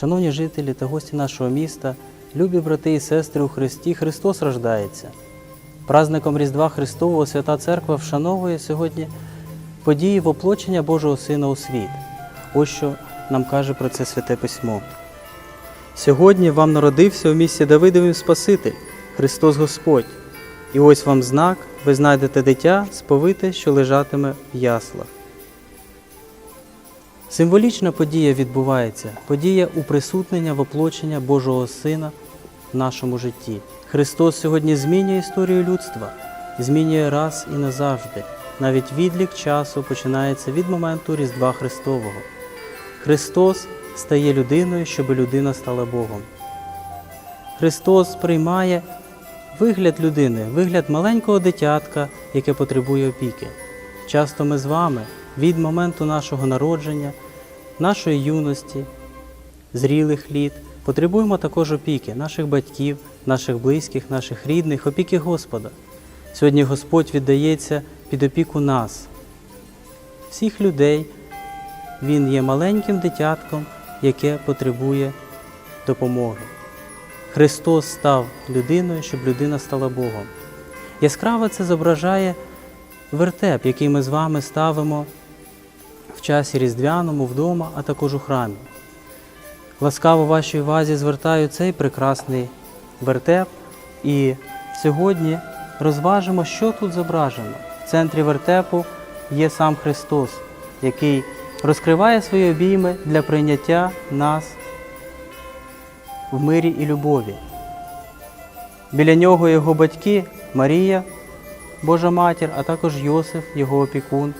Шановні жителі та гості нашого міста, любі брати і сестри у Христі, Христос рождається. Празником Різдва Христового Свята Церква вшановує сьогодні події воплочення Божого Сина у світ. Ось що нам каже про це Святе Письмо. Сьогодні вам народився у місті Давидовім Спаситель, Христос Господь. І ось вам знак, ви знайдете дитя сповите, що лежатиме в яслах. Символічна подія відбувається, подія уприсутнення воплочення Божого Сина в нашому житті. Христос сьогодні змінює історію людства, змінює раз і назавжди. Навіть відлік часу починається від моменту Різдва Христового. Христос стає людиною, щоб людина стала Богом. Христос приймає вигляд людини, вигляд маленького дитятка, яке потребує опіки. Часто ми з вами від моменту нашого народження, нашої юності, зрілих літ потребуємо також опіки наших батьків, наших близьких, наших рідних, опіки Господа. Сьогодні Господь віддається під опіку нас, всіх людей. Він є маленьким дитятком, яке потребує допомоги. Христос став людиною, щоб людина стала Богом. Яскраво це зображає вертеп, який ми з вами ставимо в часі різдвяному вдома, а також у храмі. Ласкаво вашій увазі звертаю цей прекрасний вертеп, і сьогодні розважимо, що тут зображено. В центрі вертепу є сам Христос, який розкриває свої обійми для прийняття нас в мирі і любові. Біля нього його батьки Марія, Божа матір, а також Йосиф, його опікун.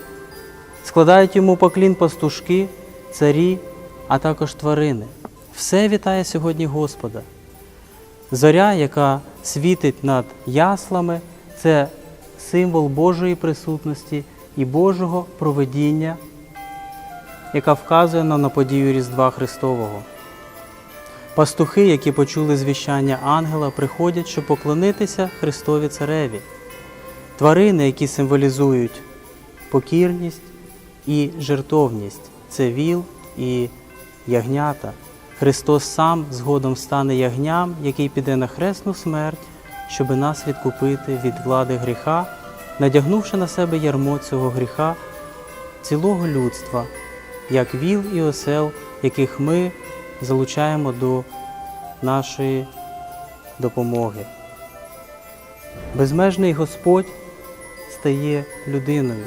Складають йому поклін пастушки, царі, а також тварини. Все вітає сьогодні Господа. Зоря, яка світить над яслами, це символ Божої присутності і Божого проведіння, яка вказує нам на подію Різдва Христового. Пастухи, які почули звіщання ангела, приходять, щоб поклонитися Христові Цареві. Тварини, які символізують покірність і жертовність це віл і ягнята. Христос сам згодом стане ягням, який піде на хресну смерть, щоби нас відкупити від влади гріха, надягнувши на себе ярмо цього гріха цілого людства, як віл і осел, яких ми залучаємо до нашої допомоги. Безмежний Господь стає людиною.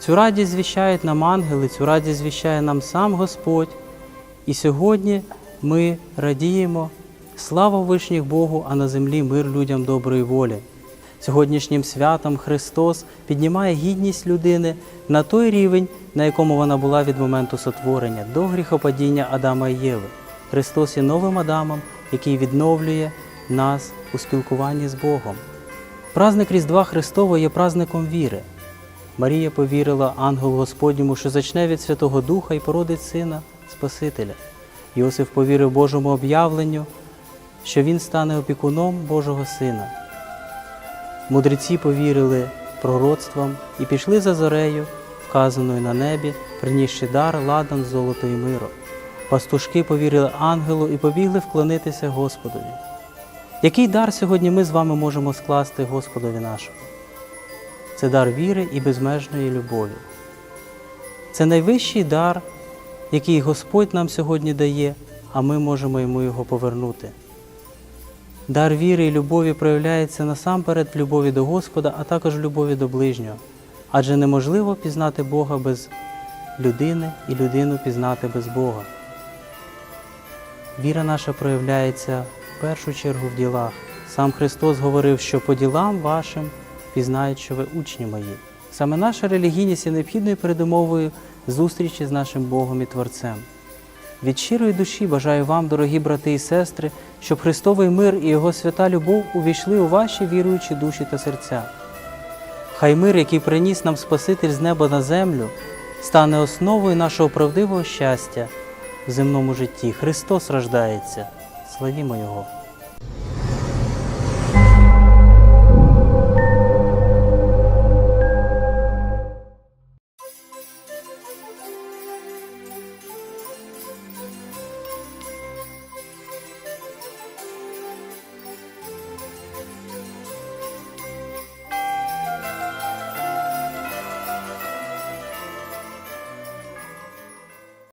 Цю радість звіщають нам ангели, цю радість звіщає нам сам Господь. І сьогодні ми радіємо слава вишніх Богу, а на землі мир людям доброї волі. Сьогоднішнім святом Христос піднімає гідність людини на той рівень, на якому вона була від моменту сотворення, до гріхопадіння Адама і Єви. Христос є новим Адамом, який відновлює нас у спілкуванні з Богом. Празник Різдва Христового є празником віри. Марія повірила ангелу Господньому, що зачне від Святого Духа і породить Сина Спасителя. Йосиф повірив Божому об'явленню, що він стане опікуном Божого Сина. Мудреці повірили пророцтвам і пішли за зорею, вказаною на небі, принісши дар ладан золото і миро. Пастушки повірили ангелу і побігли вклонитися Господові. Який дар сьогодні ми з вами можемо скласти Господові нашому? Це дар віри і безмежної любові. Це найвищий дар, який Господь нам сьогодні дає, а ми можемо йому його повернути. Дар віри і любові проявляється насамперед в любові до Господа, а також в любові до ближнього. Адже неможливо пізнати Бога без людини і людину пізнати без Бога. Віра наша проявляється в першу чергу в ділах. Сам Христос говорив, що по ділам вашим пізнають, що ви учні мої. Саме наша релігійність є необхідною передумовою зустрічі з нашим Богом і Творцем. Від щирої душі бажаю вам, дорогі брати і сестри, щоб Христовий мир і Його свята любов увійшли у ваші віруючі душі та серця. Хай мир, який приніс нам Спаситель з неба на землю, стане основою нашого правдивого щастя в земному житті. Христос рождається. Славімо Його!